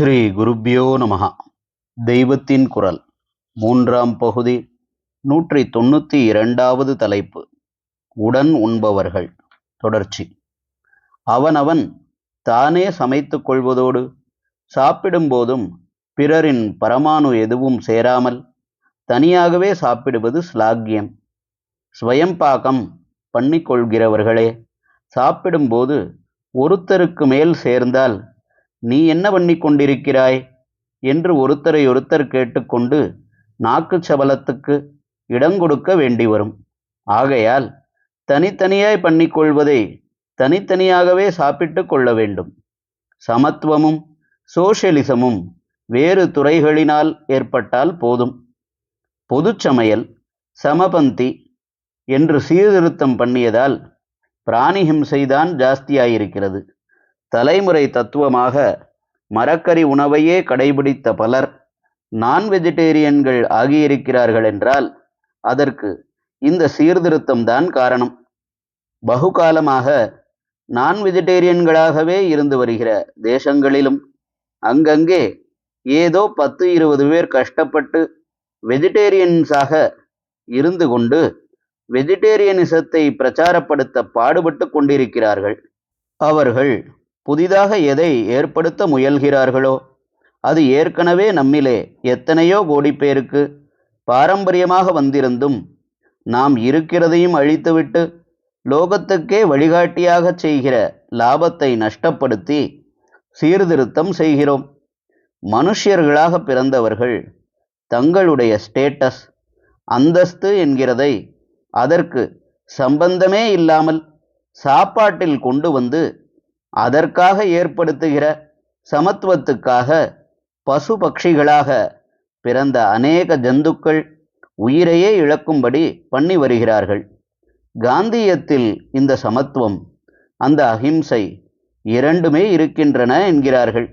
ஸ்ரீ குருப்பியோ நமகா தெய்வத்தின் குரல். மூன்றாம் பகுதி நூற்றி தொண்ணூற்றி இரண்டாவது தலைப்பு உடன் உண்பவர்கள் தொடர்ச்சி. அவனவன் தானே சமைத்து கொள்வதோடு சாப்பிடும்போதும் பிறரின் பரமாணு எதுவும் சேராமல் தனியாகவே சாப்பிடுவது ஸ்லாக்கியம் ஸ்வயம்பாகம் பண்ணிக்கொள்கிறவர்களே சாப்பிடும்போது ஒருத்தருக்கு மேல் சேர்ந்தால் நீ என்ன பண்ணி கொண்டிருக்கிறாய் என்று ஒருத்தரை ஒருத்தர் கேட்டுக்கொண்டு நாக்கு சபலத்துக்கு இடங்கொடுக்க வேண்டி வரும் ஆகையால் தனித்தனியாய் பண்ணிக்கொள்வதை தனித்தனியாகவே சாப்பிட்டு கொள்ள வேண்டும். சமத்துவமும் சோஷியலிசமும் வேறு துறைகளினால் ஏற்பட்டால் போதும். பொது சமையல் சமபந்தி என்று சீர்திருத்தம் பண்ணியதால் பிராணிஹிம்சைதான் ஜாஸ்தியாயிருக்கிறது. தலைமுறை தத்துவமாக மரக்கறி உணவையே கடைபிடித்த பலர் நான் வெஜிடேரியன்கள் ஆகியிருக்கிறார்கள் என்றால் அதற்கு இந்த சீர்திருத்தம் தான் காரணம். பகுகாலமாக நான் வெஜிடேரியன்களாகவே இருந்து வருகிற தேசங்களிலும் அங்கங்கே ஏதோ பத்து இருபது பேர் கஷ்டப்பட்டு வெஜிடேரியன்ஸாக இருந்து கொண்டு வெஜிடேரியனிசத்தை பிரச்சாரப்படுத்த பாடுபட்டு கொண்டிருக்கிறார்கள். அவர்கள் புதிதாக எதை ஏற்படுத்த முயல்கிறார்களோ அது ஏற்கனவே நம்மிலே எத்தனையோ கோடி பேருக்கு பாரம்பரியமாக வந்திருந்தும் நாம் இருக்கிறதையும் அழித்துவிட்டு லோகத்துக்கே வழிகாட்டியாகச் செய்கிற லாபத்தை நஷ்டப்படுத்தி சீர்திருத்தம் செய்கிறோம். மனுஷியர்களாக பிறந்தவர்கள் தங்களுடைய ஸ்டேட்டஸ் அந்தஸ்து என்கிறதை அதற்கு சம்பந்தமே இல்லாமல் சாப்பாட்டில் கொண்டு வந்து அதற்காக ஏற்படுத்துகிற சமத்துவத்துக்காக பசு பட்சிகளாக பிறந்த அநேக ஜந்துக்கள் உயிரையே இழக்கும்படி பண்ணி வருகிறார்கள். காந்தியத்தில் இந்த சமத்துவம் அந்த அஹிம்சை இரண்டுமே இருக்கின்றன என்கிறார்கள்.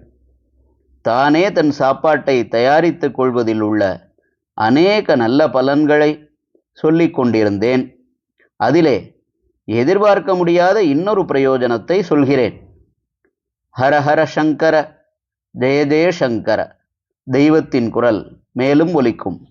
தானே தன் சாப்பாட்டை தயாரித்து கொள்வதில் உள்ள அநேக நல்ல பலன்களை சொல்லிக் கொண்டிருந்தேன். அதிலே எதிர்பார்க்க முடியாத இன்னொரு பிரயோஜனத்தை சொல்கிறேன். ஹர ஹர சங்கர ஜெய ஜெய சங்கர. தெய்வத்தின் குரல் மேலும் ஒலிக்கும்.